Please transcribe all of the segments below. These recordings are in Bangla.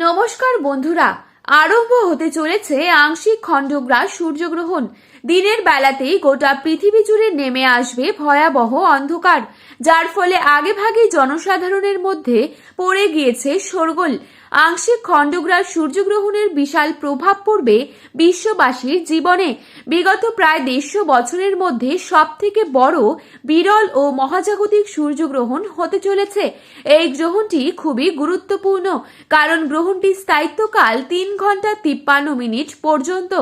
নমস্কার বন্ধুরা। আরম্ভ হতে চলেছে আংশিক খণ্ডগ্রাস সূর্যগ্রহণ। দিনের বেলাতেই গোটা পৃথিবী জুড়ে নেমে আসবে ভয়াবহ অন্ধকার, যার ফলে আগেভাগেই জনসাধারণের মধ্যে পড়ে গিয়েছে শোরগোল। আংশিক খণ্ডগ্রাস সূর্যগ্রহণের বিশাল প্রভাব পড়বে বিশ্ববাসীর জীবনে। বিগত প্রায় দেড়শো বছরের মধ্যে সব থেকে বড়, বিরল ও মহাজাগতিক সূর্যগ্রহণ হতে চলেছে। এই গ্রহণটি খুবই গুরুত্বপূর্ণ, কারণ গ্রহণটির স্থায়িত্বকাল তিন ঘণ্টা তিপ্পান্ন মিনিট পর্যন্ত।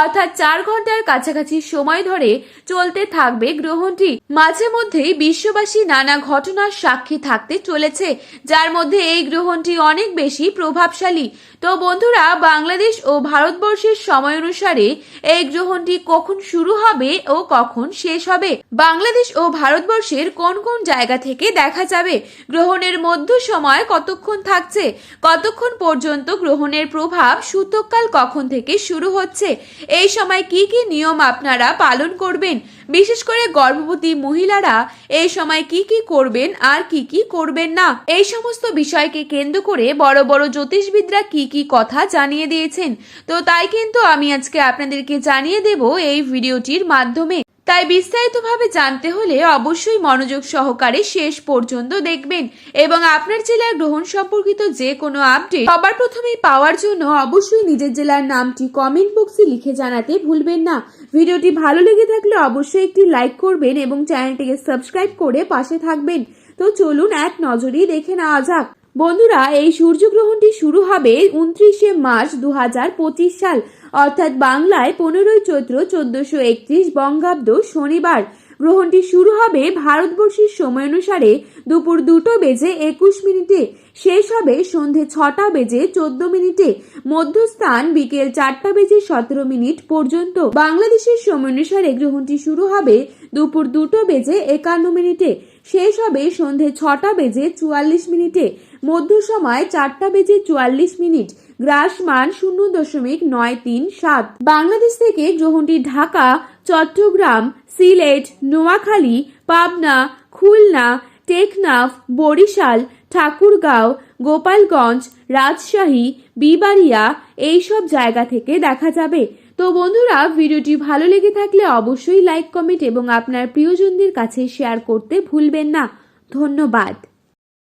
অর্থাৎ চার ঘণ্টার কাছাকাছি সময় ধরে চলতে থাকবে গ্রহণটি। মাঝে মধ্যেই বিশ্ববাসী নানা ঘটনার সাক্ষী থাকতে চলেছে, যার মধ্যে এই গ্রহণটি অনেক বেশি প্রভাবশালী। তো বন্ধুরা, বাংলাদেশ ও ভারতবর্ষের সময় অনুসারে এই গ্রহণটি কখন শুরু হবে ও কখন শেষ হবে? বাংলাদেশ ও ভারতবর্ষের কোন কোন জায়গা থেকে দেখা যাবে? গ্রহণের মধ্য সময় কতক্ষণ থাকছে? কতক্ষণ পর্যন্ত গ্রহণের প্রভাব সূতককাল কখন থেকে শুরু হচ্ছে? এই সময় কি কি নিয়ম আপনারা পালন করবেন? বিশেষ করে গর্ভবতী মহিলারা এই সময় কি কি করবেন আর কি কি করবেন না? এই সমস্ত বিষয়কে কেন্দ্র করে বড় বড় জ্যোতিষবিদরা কি কি কথা জানিয়ে দিয়েছেন। তো তাই কিন্তু আমি আজকে আপনাদেরকে জানিয়ে দেব এই ভিডিওটির মাধ্যমে। তাই বিস্তারিতভাবে জানতে হলে অবশ্যই মনোযোগ সহকারে শেষ পর্যন্ত দেখবেন এবং আপনার জেলার গ্রহণ সম্পর্কিত যে কোনো আপডেট সবার প্রথমেই পাওয়ার জন্য অবশ্যই নিজের জেলার নামটি কমেন্ট বক্সে লিখে জানাতে ভুলবেন না। ভিডিওটি ভালো লেগে থাকলে অবশ্যই একটি লাইক করবেন এবং চ্যানেলটিকে সাবস্ক্রাইব করে পাশে থাকবেন। তো চলুন এক নজরেই দেখে নেওয়া যাক। বন্ধুরা, এই সূর্যগ্রহণটি শুরু হবে উনত্রিশে মার্চ দু হাজার পঁচিশ সাল, অর্থাৎ বাংলায় পনেরোই চৈত্র চোদ্দশো একত্রিশ বঙ্গাব্দ শনিবার। গ্রহণটি শুরু হবে ভারতবর্ষের সময় অনুসারে দুপুর দুটো বেজে একুশ মিনিটে, শেষ হবে সন্ধে ছটা বেজে চোদ্দ মিনিটে, মধ্যস্থান বিকেল চারটা বেজে সতেরো মিনিট পর্যন্ত। বাংলাদেশের সময় অনুসারে গ্রহণটি শুরু হবে দুপুর দুটো বেজে একান্ন মিনিটে শেষ হবে সন্ধে ছটা বেজে চুয়াল্লিশ মিনিটে মধ্য সময় চারটা বেজে চুয়াল্লিশ মিনিট, গ্রাস মান শূন্য দশমিক নয় তিন সাত। বাংলাদেশ থেকে গ্রহণটি ঢাকা, চট্টগ্রাম, সিলেট, নোয়াখালী, পাবনা, খুলনা, টেকনাফ, বরিশাল ঠাকুরগাঁও, গোপালগঞ্জ, রাজশাহী, বিবাড়িয়া এইসব জায়গা থেকে দেখা যাবে। তো বন্ধুরা, ভিডিওটি ভালো লেগে থাকলে অবশ্যই লাইক কমেন্ট এবং আপনার প্রিয়জনদের কাছে শেয়ার করতে ভুলবেন না। ধন্যবাদ।